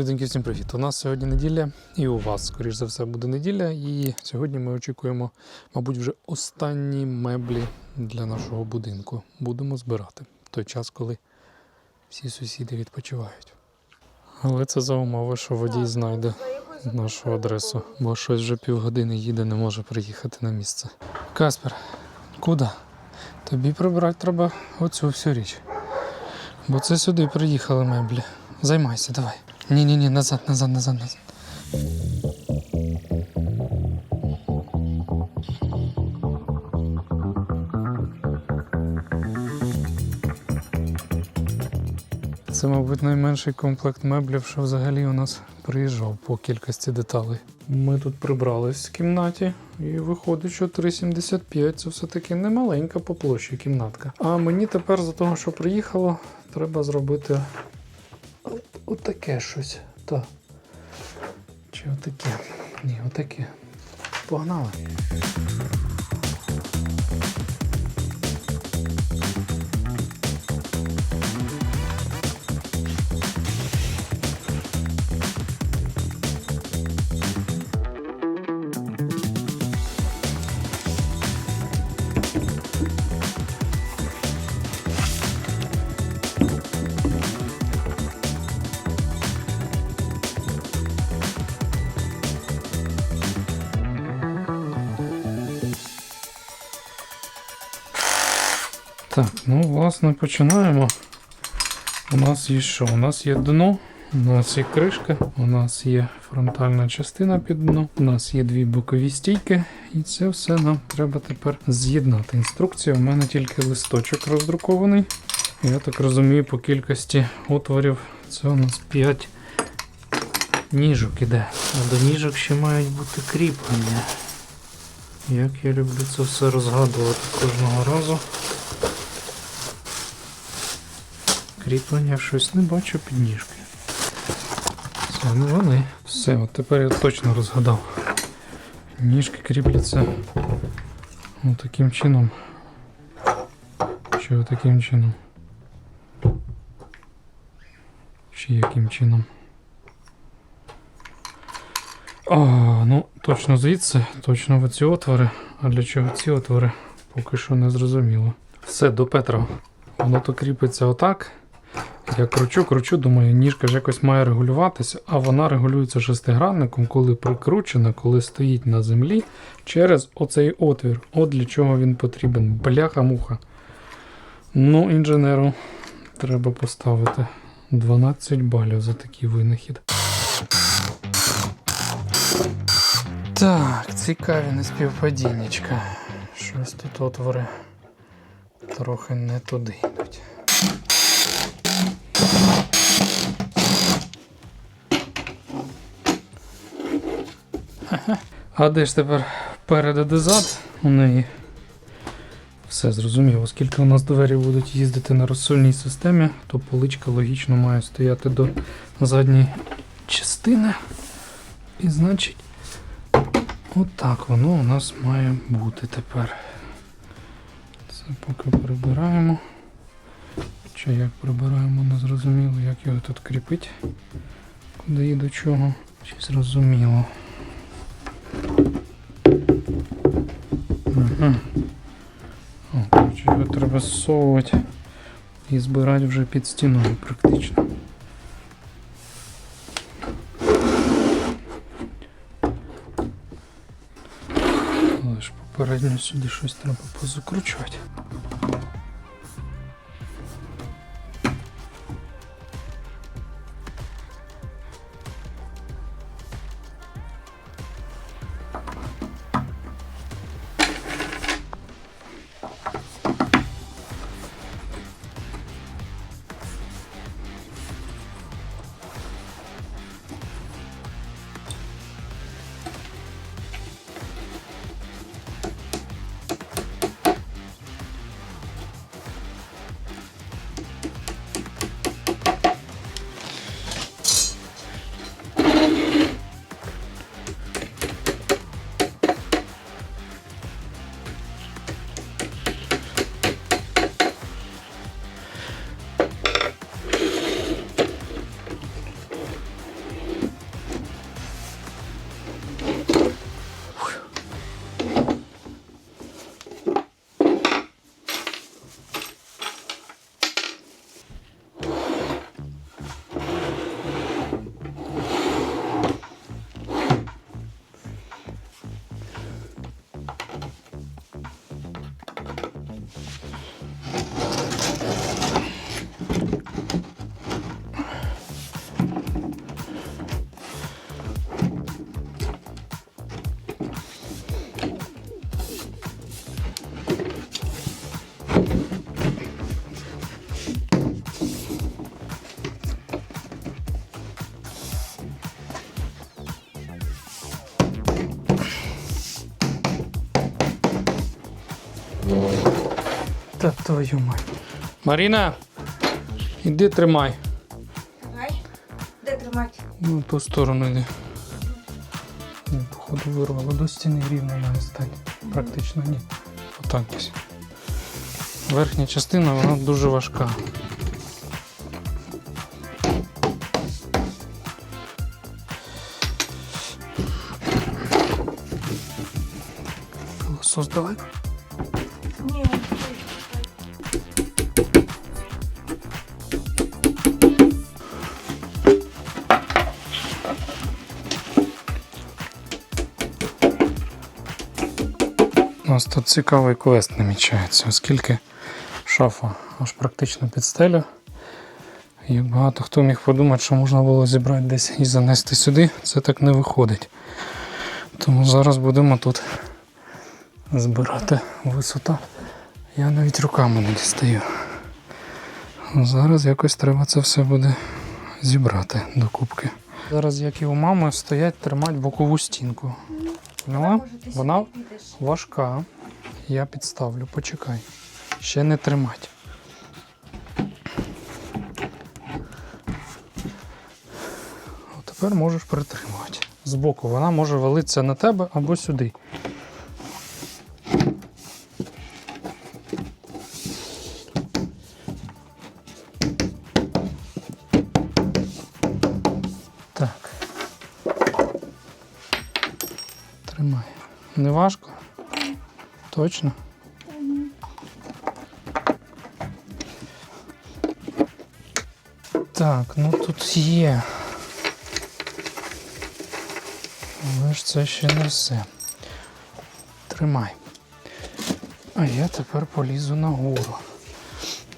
Людинки, всім привіт! У нас сьогодні неділя, і у вас, скоріш за все, буде неділя. І сьогодні ми очікуємо, мабуть, вже останні меблі для нашого будинку. Будемо збирати в той час, коли всі сусіди відпочивають. Але це за умови, що водій знайде нашу адресу, бо щось вже півгодини їде, не може приїхати на місце. Каспер, куди? Тобі прибрати треба оцю всю річ. Бо це сюди приїхали меблі. Займайся, давай. Ні, ні, ні, назад, назад, назад, назад. Це, мабуть, найменший комплект меблів, що взагалі у нас приїжджав по кількості деталей. Ми тут прибрались в кімнаті, і виходить, що 3,75 це все-таки не маленька по площі кімнатка. А мені тепер за того, що приїхало, треба зробити отаке щось. Та. Чи отаке? Ні, отаке. Погнали. Так, ну власне починаємо. У нас є що? У нас є дно, у нас є кришка, у нас є фронтальна частина під дно, у нас є дві бокові стійки, і це все нам треба тепер з'єднати. Інструкція у мене тільки листочок роздрукований. Я так розумію, по кількості отворів це у нас 5 ніжок іде. А до ніжок ще мають бути кріплення. Як я люблю це все розгадувати кожного разу. Кріплення щось не бачу під ніжки. Це не вони. Все, от тепер я точно розгадав. Ніжки кріпляться таким чином. Чи таким чином? Чи яким чином? А, ну, точно звідси, точно в ці отвори. А для чого ці отвори? Поки що не зрозуміло. Все, до Петра. Воно то кріпиться отак. Я кручу, кручу, думаю, ніжка ж якось має регулюватися, а вона регулюється шестигранником, коли прикручена, коли стоїть на землі через оцей отвір. От для чого він потрібен. Бляха-муха. Ну, інженеру треба поставити 12 балів за такий винахід. Так, цікаві неспівпадіннячка. Щось тут отвори трохи не туди А де ж тепер перед і зад у неї? Все зрозуміло, оскільки у нас двері будуть їздити на розсольній системі, то поличка логічно має стояти до задньої частини. І значить, отак воно у нас має бути тепер. Це поки прибираємо. Чи як прибираємо, не зрозуміло, як його тут кріпити, куди і до чого. Чи зрозуміло. треба зсовувати і збирати вже під стіною практично. Але ж попередньо сюди щось треба позакручувати. Та твою мать. Маріна, іди тримай. Давай. Де тримати? Ну, в ту сторону йди. Ну, походу вирвало до стіни рівно має стати. Практично ні. Отак ось. Верхня частина вона дуже важка. Далеко. У нас тут цікавий квест намічається, оскільки шафа аж практично під стелю. І багато хто міг подумати, що можна було зібрати десь і занести сюди. Це так не виходить. Тому зараз будемо тут збирати висота. Я навіть руками не дістаю. Зараз якось треба це все буде зібрати до кубки. Зараз, як і у мами, стоять тримати бокову стінку. Ти Вона важка. Я підставлю, почекай. Ще не тримать. Тепер можеш притримувати. Збоку вона може валитися на тебе або сюди. Не важко? Точно? Так, ну тут є. Але ж це ще не все. Тримай. А я тепер полізу нагору.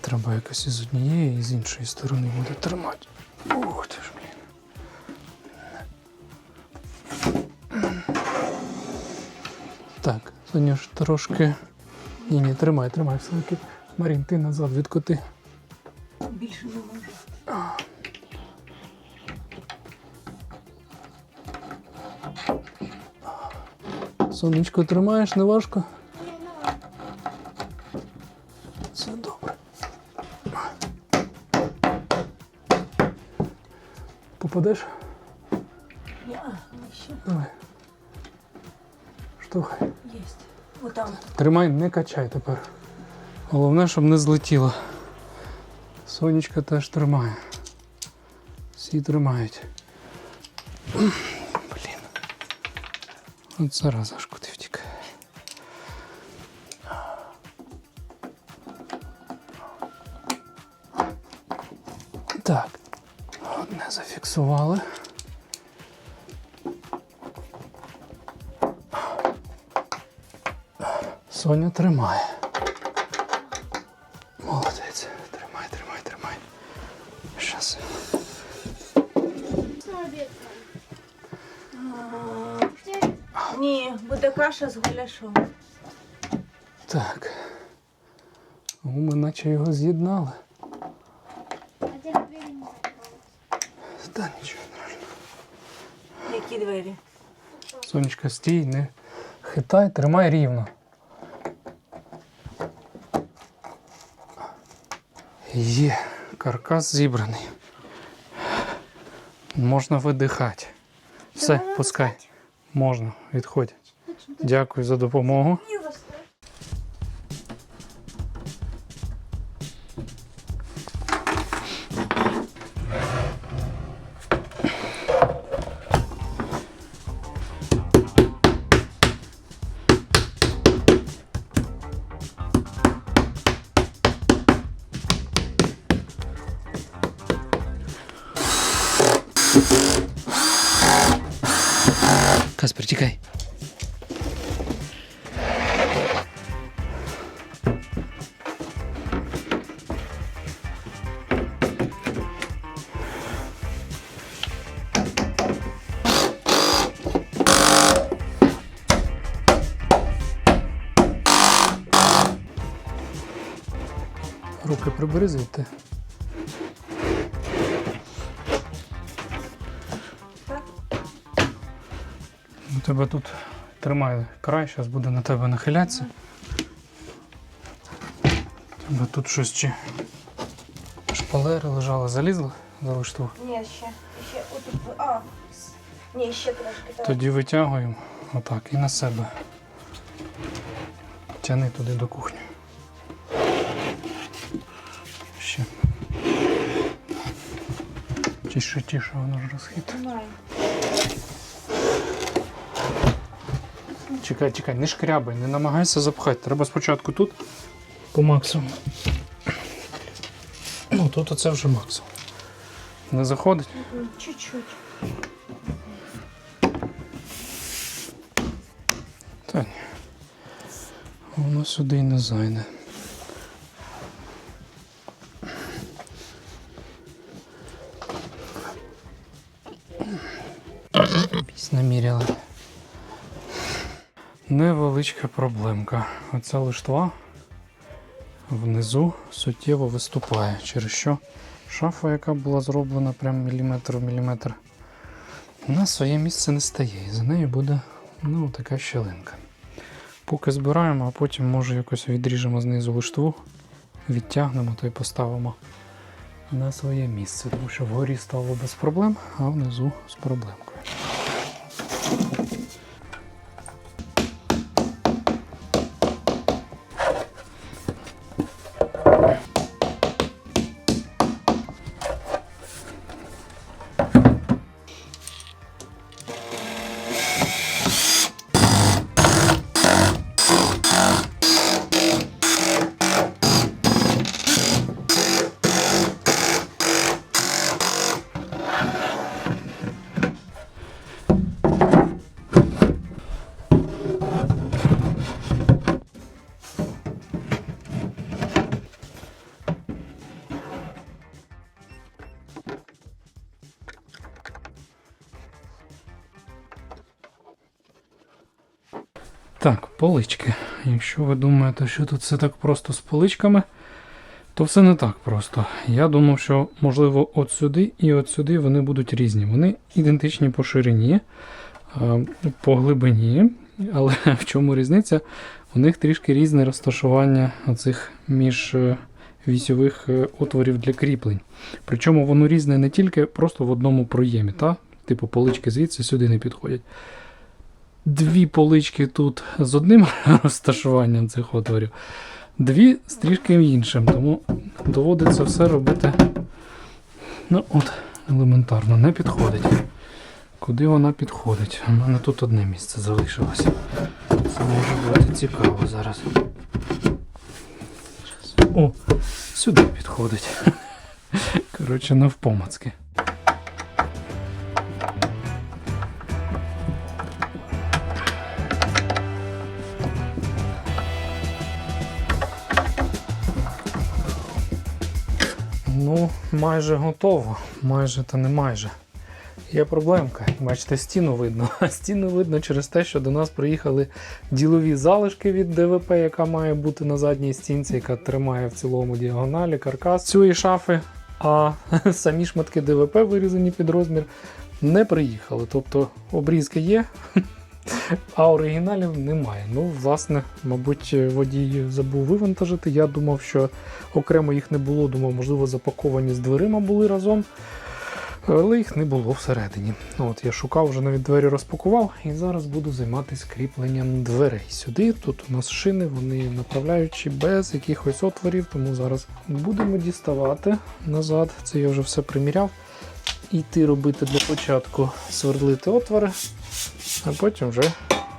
Треба якось із однієї і з іншої сторони буде тримати. Ух ти ж мій. Так, Соня ж трошки. Ні, ні, тримай, тримай все-таки. Марін, ти назад відкоти. Більше не можу. Сонечко тримаєш, не важко? Це добре. Попадеш? Я, ще Давай. Штовхай. Отам. Тримай, не качай тепер. Головне, щоб не злетіло. Сонечка теж тримає. Всі тримають. Блін. От зараз аж Соня тримає. Молодець. Тримай, тримай, тримай. Щас. Ні, буде каша з гуляшом. Так. Ми наче його з'єднали. Та нічого. Які двері? Сонечка, стій, не хитай, тримай рівно. Є, каркас зібраний. Можна видихати. Все, пускай. Можна, відходь. Дякую за допомогу. Руки прибери звідти. У тебе тут тримай край, зараз буде на тебе нахилятися. Бо тут щось чи шпалери лежали, залізли за лишту. Ні, ще. Ще отут. А. Ні, ще трошки. так. Тоді витягуємо отак і на себе. Тяни туди до кухні. Тіше, тіше, воно ж розхит. Знаю. Чекай, чекай, не шкрябай, не намагайся запхати. Треба спочатку тут по максимуму. Ну, тут оце вже максимум. Не заходить. Чуть-чуть. Та ні. Воно сюди й не зайде. Невеличка проблемка. Оця лиштва внизу суттєво виступає, через що шафа, яка була зроблена прямо міліметр в міліметр, на своє місце не стає. І за нею буде ну, така щелинка. Поки збираємо, а потім може якось відріжемо знизу лиштву, відтягнемо та й поставимо на своє місце. Тому що вгорі стало без проблем, а внизу з проблемкою. Полички. Якщо ви думаєте, що тут все так просто з поличками, то все не так просто. Я думав, що можливо от сюди і от сюди вони будуть різні. Вони ідентичні по ширині, е, по глибині, але в чому різниця? У них трішки різне розташування оцих між е, вісьових е, отворів для кріплень. Причому воно різне не тільки просто в одному проємі, та? типу полички звідси сюди не підходять дві полички тут з одним розташуванням цих отворів, дві з трішки іншим. Тому доводиться все робити. Ну, от, елементарно, не підходить. Куди вона підходить? У мене тут одне місце залишилося. Це може бути цікаво зараз. О, сюди підходить. Коротше, навпомацки. Ну, майже готово. Майже та не майже. Є проблемка. Бачите, стіну видно. А стіну видно через те, що до нас приїхали ділові залишки від ДВП, яка має бути на задній стінці, яка тримає в цілому діагоналі каркас цієї шафи. А самі шматки ДВП, вирізані під розмір, не приїхали. Тобто обрізки є, а оригіналів немає. Ну, власне, мабуть, водій забув вивантажити. Я думав, що окремо їх не було. Думав, можливо, запаковані з дверима були разом. Але їх не було всередині. От я шукав, вже навіть двері розпакував, і зараз буду займатися кріпленням дверей сюди. Тут у нас шини, вони направляючі без якихось отворів, тому зараз будемо діставати назад. Це я вже все приміряв. Іти робити для початку свердлити отвори, а потім вже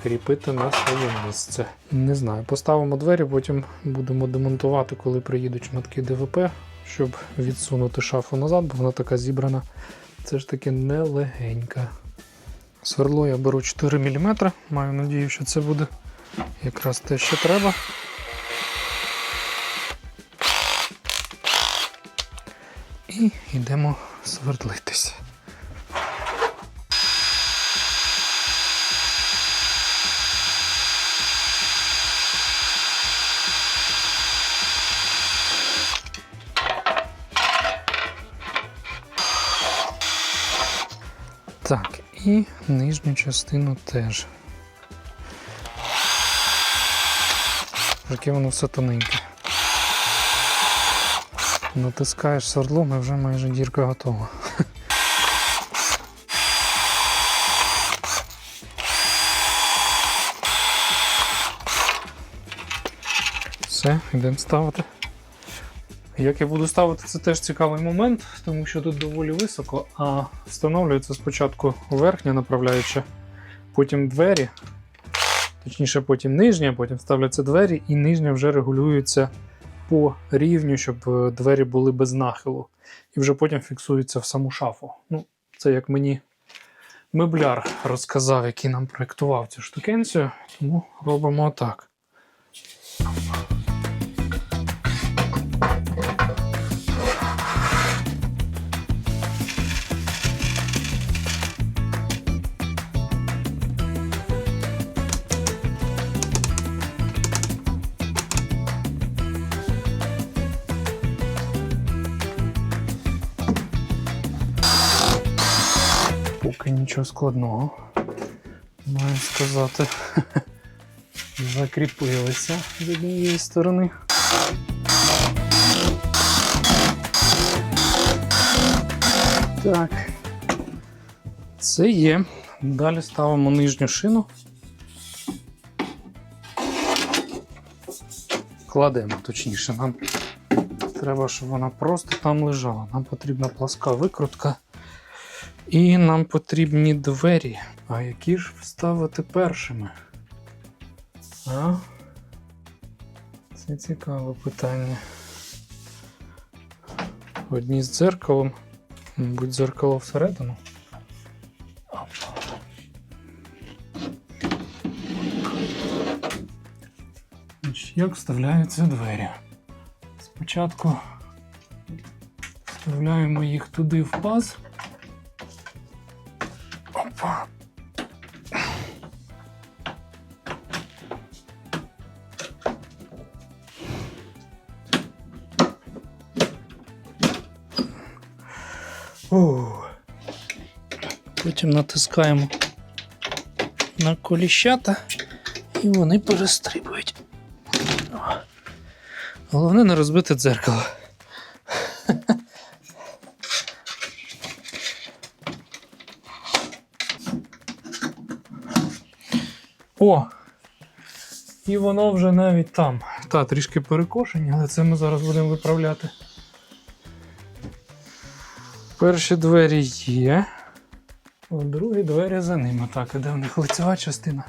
кріпити на своє місце. Не знаю, поставимо двері, потім будемо демонтувати, коли приїдуть шматки ДВП, щоб відсунути шафу назад, бо вона така зібрана. Це ж таки нелегенька. Сверло я беру 4 мм. Маю надію, що це буде якраз те, що треба. І йдемо свердлитись. І нижню частину теж. Яке воно все тоненьке. Натискаєш свердлом і вже майже дірка готова. Все, йдемо ставити. Як я буду ставити, це теж цікавий момент, тому що тут доволі високо, а встановлюється спочатку верхня направляюча, потім двері, точніше, потім нижня, потім ставляться двері, і нижня вже регулюється по рівню, щоб е, двері були без нахилу. І вже потім фіксується в саму шафу. Ну, це як мені мебляр розказав, який нам проєктував цю штукенцію, тому робимо так. Нічого складного. Маю сказати, закріпилися з однієї сторони. Так. Це є. Далі ставимо нижню шину. Кладемо, точніше, нам треба, щоб вона просто там лежала. Нам потрібна пласка викрутка. І нам потрібні двері. А які ж вставити першими? А? Це цікаве питання. Одні з дзеркалом. Мабуть, дзеркало всередину. Як вставляються двері? Спочатку вставляємо їх туди в паз. Опа. Потім натискаємо на коліщата і вони перестрибують. Головне не розбити дзеркало. О! І воно вже навіть там. Та, трішки перекошені, але це ми зараз будемо виправляти. Перші двері є. Другі двері за ними. Так, а де в них лицева частина?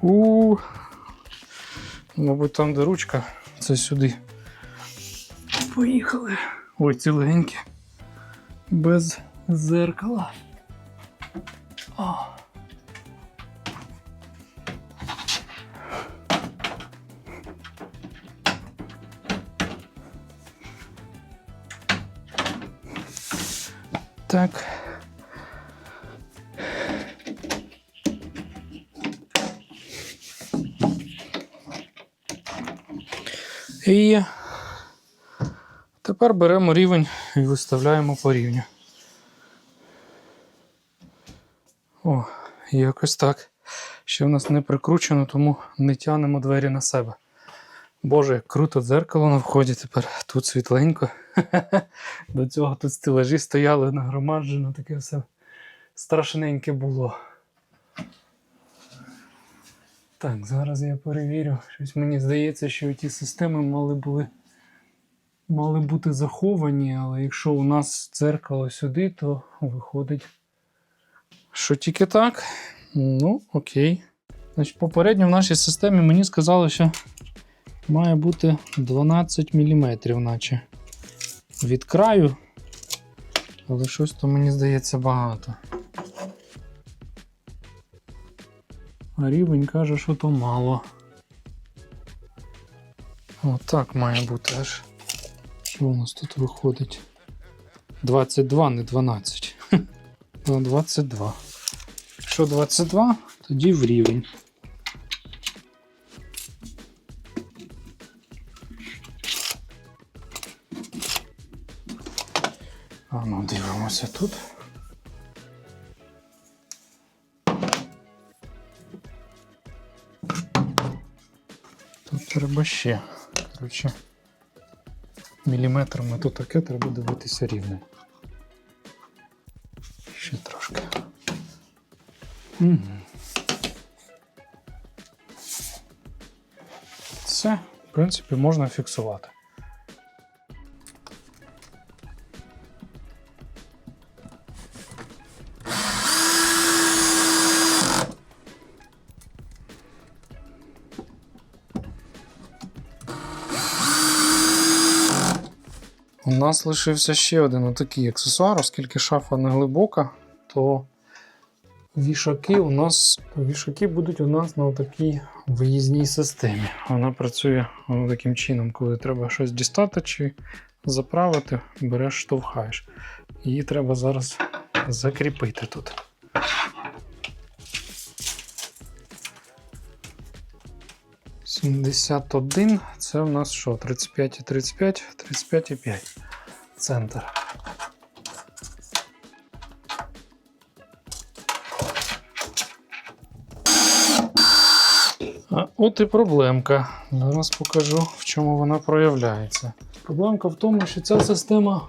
У. Мабуть, там, де ручка, це сюди. Поїхали. Ой, ці легенькі. Без зеркала. О. Так. І тепер беремо рівень і виставляємо по рівню. О, якось так. Ще в нас не прикручено, тому не тянемо двері на себе. Боже, як круто дзеркало на вході тепер. Тут світленько. До цього тут стелажі стояли нагромаджено, таке все страшненьке було. Так, зараз я перевірю. Щось мені здається, що ті системи мали були. Мали бути заховані, але якщо у нас дзеркало сюди, то виходить, що тільки так. Ну, окей. Значить, попередньо в нашій системі мені сказали, що має бути 12 мм, наче від краю. Але щось то мені здається багато. А рівень каже, що то мало. Отак має бути аж. Що у нас тут виходить? 22, не 12. Ну, 22. Якщо 22, тоді в рівень. Дивимося тут. Тут треба ще. Коротше, міліметрами, то таке треба дивитися рівне. Ще трошки. Угу. Все, в принципі, можна фіксувати. У нас лишився ще один отакий аксесуар, оскільки шафа не глибока, то вішаки у нас вішаки будуть у нас на такій виїзній системі. Вона працює таким чином, коли треба щось дістати чи заправити, береш, штовхаєш. Її треба зараз закріпити тут. Сімдесят один. Це у нас що? 35 і 35, 35 і 5. Центр. От і проблемка. Зараз покажу, в чому вона проявляється. Проблемка в тому, що ця система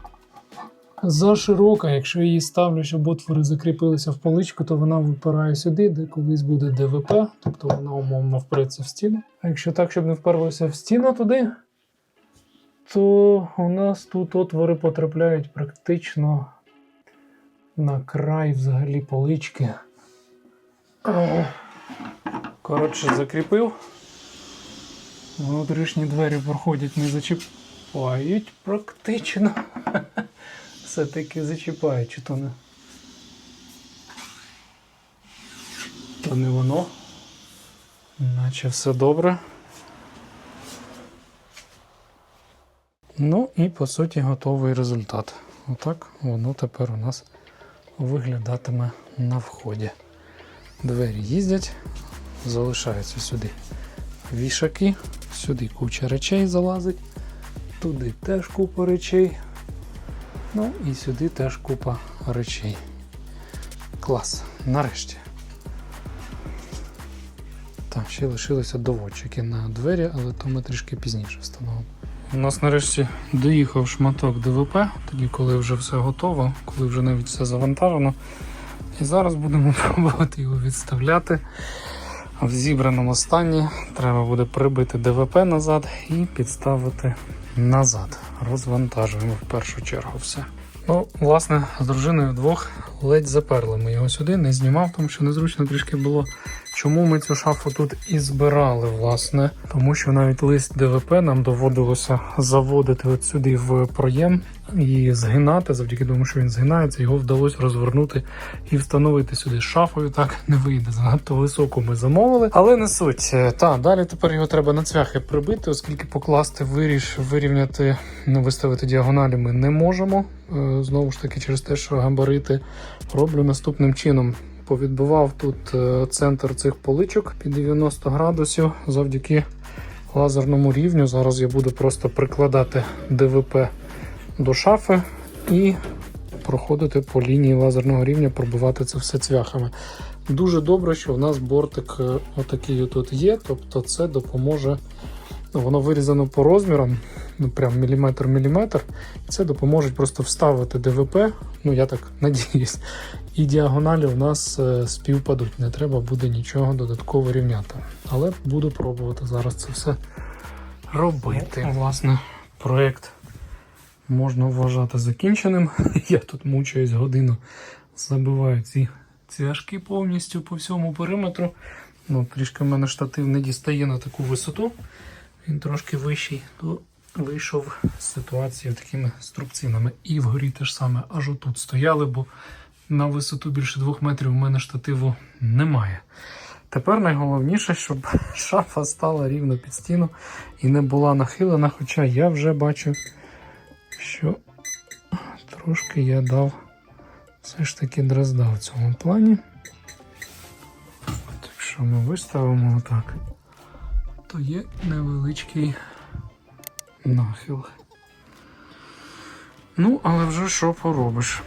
заширока. Якщо її ставлю, щоб отвори закріпилися в поличку, то вона випирає сюди, де колись буде ДВП, тобто вона умовно впреться в стіну. А якщо так, щоб не вперлося в стіну туди, то у нас тут отвори потрапляють практично на край взагалі полички. Коротше, закріпив. Внутрішні двері проходять, не зачіпають практично. Все-таки зачіпають, чи то не. То не воно. Наче все добре. Ну і по суті готовий результат. Отак воно тепер у нас виглядатиме на вході. Двері їздять, залишаються сюди вішаки, сюди куча речей залазить, туди теж купа речей. Ну і сюди теж купа речей. Клас, нарешті. Так, ще лишилися доводчики на двері, але то ми трішки пізніше встановимо. У нас нарешті доїхав шматок ДВП, тоді коли вже все готово, коли вже навіть все завантажено. І зараз будемо пробувати його відставляти. В зібраному стані треба буде прибити ДВП назад і підставити назад. Розвантажуємо в першу чергу все. Ну, власне, з дружиною вдвох ледь заперли. Ми його сюди не знімав, тому що незручно трішки було. Чому ми цю шафу тут і збирали, власне? Тому що навіть лист ДВП нам доводилося заводити от сюди в проєм і згинати, завдяки тому, що він згинається, його вдалося розвернути і встановити сюди шафою. Так не вийде. Занадто високу ми замовили, але не суть. Та далі тепер його треба на цвяхи прибити, оскільки покласти виріш, вирівняти, ну, виставити діагоналі ми не можемо. Е, Знову ж таки, через те, що габарити роблю наступним чином. Повідбивав тут е, центр цих поличок під 90 градусів завдяки лазерному рівню. Зараз я буду просто прикладати ДВП до шафи і проходити по лінії лазерного рівня, пробивати це все цвяхами. Дуже добре, що в нас бортик е, отакий тут є, тобто це допоможе. Воно вирізано по розмірам, ну прям міліметр-міліметр. Це допоможе просто вставити ДВП, ну я так надіюсь, і діагоналі у нас е, співпадуть. Не треба буде нічого додатково рівняти. Але буду пробувати зараз це все робити. Ну, власне, проєкт можна вважати закінченим. Я тут мучаюсь годину, забиваю ці цвяшки повністю по всьому периметру. Ну, трішки в мене штатив не дістає на таку висоту. Він трошки вищий, то вийшов з ситуації такими струбцинами. І вгорі те ж саме аж отут стояли, бо на висоту більше двох метрів у мене штативу немає. Тепер найголовніше, щоб шафа стала рівно під стіну і не була нахилена, хоча я вже бачу, що трошки я дав все ж таки дрозда в цьому плані. От Якщо ми виставимо отак, то є невеличкий нахил. Ну, але вже що поробиш.